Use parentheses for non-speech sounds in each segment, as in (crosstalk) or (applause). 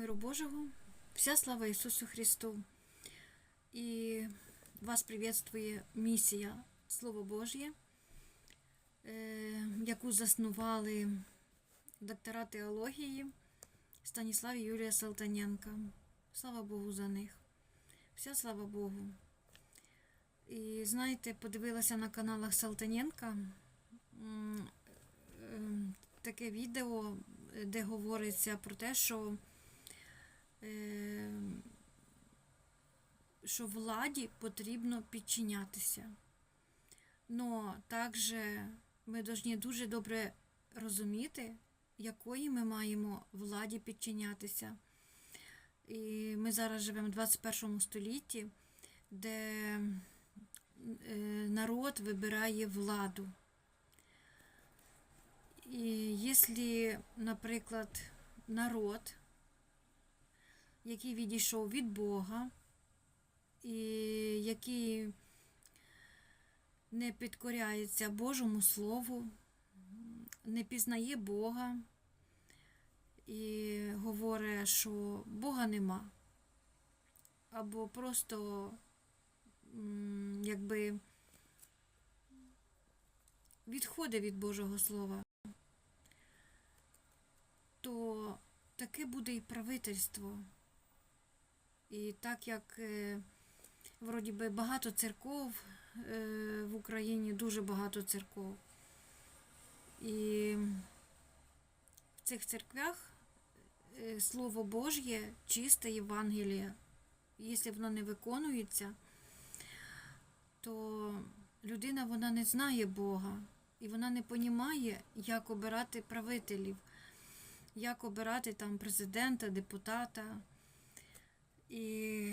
Миру Божого, вся слава Ісусу Христу. І вас приветствує місія Слово Божє, е, яку заснували доктора теології Станіслав і Юлія Салтаненка. Слава Богу за них. Вся слава Богу. І знаєте, подивилася на каналах Салтаненка ем, таке відео, де говориться про те, що, е, що владі потрібно підчинятися. Но також ми повинні дуже добре розуміти, якої ми маємо владі підчинятися. І ми зараз живемо в 21 столітті, де е, народ вибирає владу. І якщо, наприклад, народ, який відійшов від Бога, і який не підкоряється Божому Слову, не пізнає Бога і говорить, що Бога нема, або просто якби відходить від Божого Слова, то таке буде і правительство. І так як е, вроді би багато церков е, в Україні, дуже багато церков. І в цих церквях е, Слово Божє, чисте Євангеліє, якщо воно не виконується, то людина вона не знає Бога і вона не розуміє, як обирати правителів, як обирати там президента, депутата. І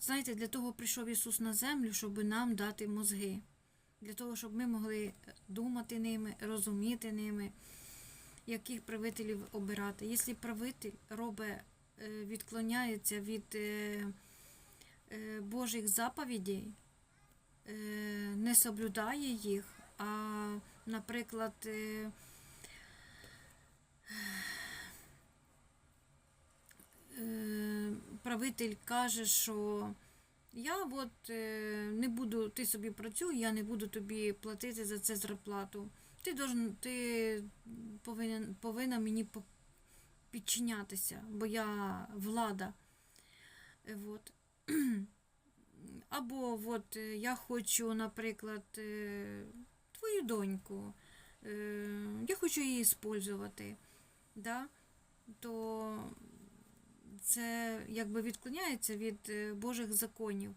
знаєте, для того прийшов Ісус на землю, щоб нам дати мозги, для того, щоб ми могли думати ними, розуміти ними, яких правителів обирати. Якщо правитель робить, е, відклоняється від е, е, Божих заповідей, не соблюдає їх, а, наприклад, е, е, правитель каже, що я от е, не буду, ти собі працюй, я не буду тобі платити за це зарплату. Ти должен, ти повинен, повинна мені підчинятися, бо я влада. Е, Вот. (clears throat) Або от е, я хочу, наприклад, твою доньку, я хочу її использувати, да? то це якби відклоняється від е, Божих законів.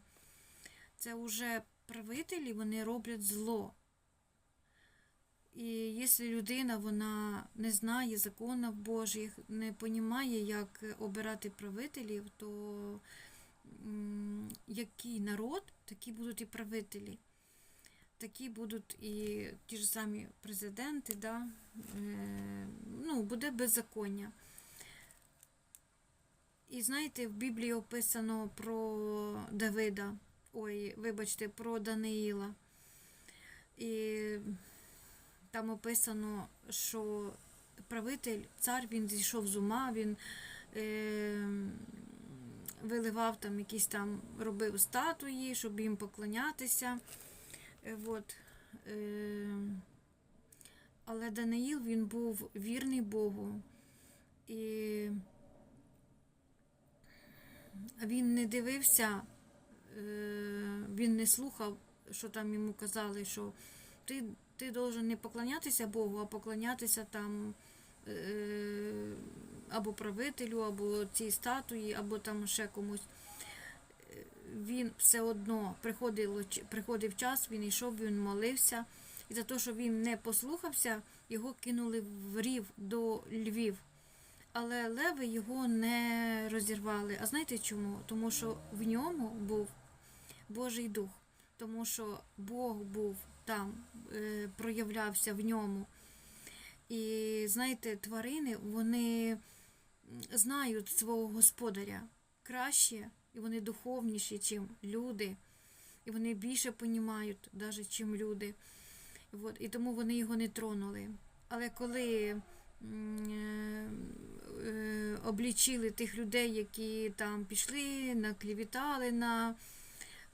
Це вже правителі, вони роблять зло. І якщо людина вона не знає законів Божих, не розуміє, як обирати правителів, то який народ, такі будуть і правителі. Такі будуть і ті ж самі президенти, да? е, ну, буде беззаконня. І знаєте, в Біблії описано про Давида, ой, вибачте, про Даниїла. І там описано, що правитель, цар, він зійшов з ума, він е, виливав там якісь там, робив статуї, щоб їм поклонятися. Е, от. Е, але Даниїл він був вірний Богу. І він не дивився, е, він не слухав, що там йому казали, що ти, ти должен не поклонятися Богу, а поклонятися там е, або правителю, або цій статуї, або там ще комусь. Він все одно приходив, приходив час, він йшов, він молився. І за те, що він не послухався, його кинули в рів до львів. Але леви його не розірвали. А знаєте чому? Тому що в ньому був Божий Дух, тому що Бог був там, е, проявлявся в ньому. І знаєте, тварини вони знають свого господаря краще, і вони духовніші, ніж люди, і вони більше розуміють, навіть, ніж люди. От, і тому вони його не тронули. Але коли облічили тих людей, які там пішли, наклівітали на,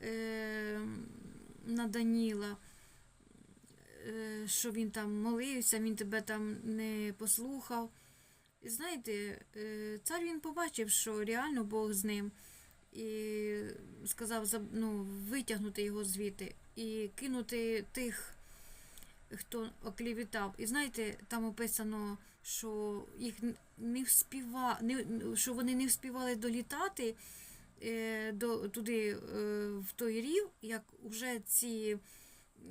е, на Даніла, е, що він там молився, він тебе там не послухав. Знаєте, е, цар він побачив, що реально Бог з ним, і сказав ну, витягнути його звідти і кинути тих, хто оклівітав. І знаєте, там описано, що їх не вспіва, не, що вони не вспівали долітати е, до, туди, е, в той рів, як уже ці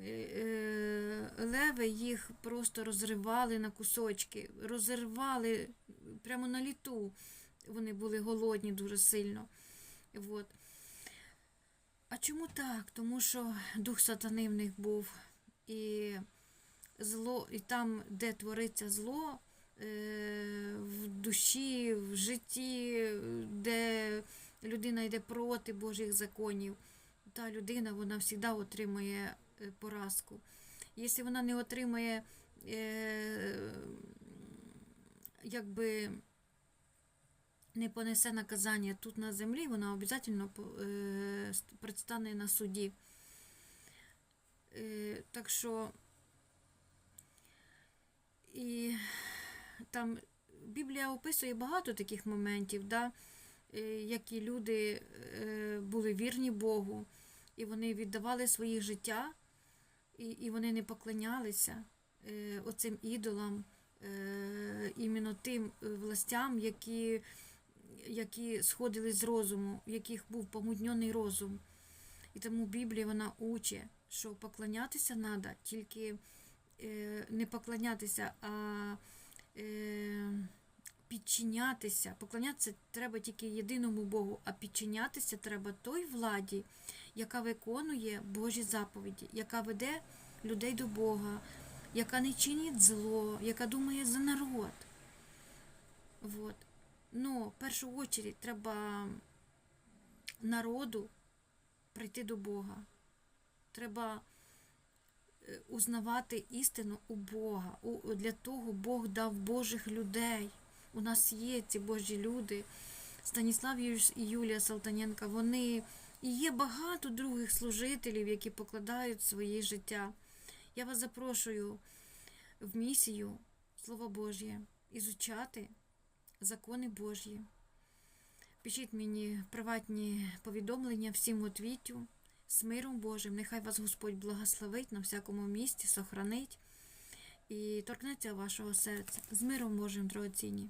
е, е, леви їх просто розривали на кусочки, розривали прямо на літу. Вони були голодні дуже сильно. От. А чому так? Тому що дух сатани в них був. І зло, і там, де твориться зло, в душі, в житті, де людина йде проти Божих законів, та людина вона завжди отримує е, поразку. Якщо вона не отримає е, якби не понесе наказання тут на землі, вона обов'язково е, предстане на суді. Е, так що і там Біблія описує багато таких моментів, да, е, які люди е, були вірні Богу, і вони віддавали своє життя, і, і вони не поклонялися е, оцим ідолам, іменно тим властям, які, які сходили з розуму, в яких був помутньоний розум. І тому Біблія вона учить, що поклонятися треба тільки не поклонятися, а підчинятися. Поклонятися треба тільки єдиному Богу, а підчинятися треба той владі, яка виконує Божі заповіді, яка веде людей до Бога, яка не чинить зло, яка думає за народ. Вот. Ну, в першу чергу треба народу прийти до Бога. Треба е, узнавати істину у Бога. Для того Бог дав Божих людей. У нас є ці Божі люди. Станіслав і Юлія Салтаненка, вони і є багато других служителів, які покладають своє життя. Я вас запрошую в місію Слово Божє, ізучати закони Божі. Пишіть мені приватні повідомлення всім отвітю з миром Божим. Нехай вас Господь благословить на всякому місці, сохранить і торкнеться вашого серця. З миром Божим, дорогоцінні.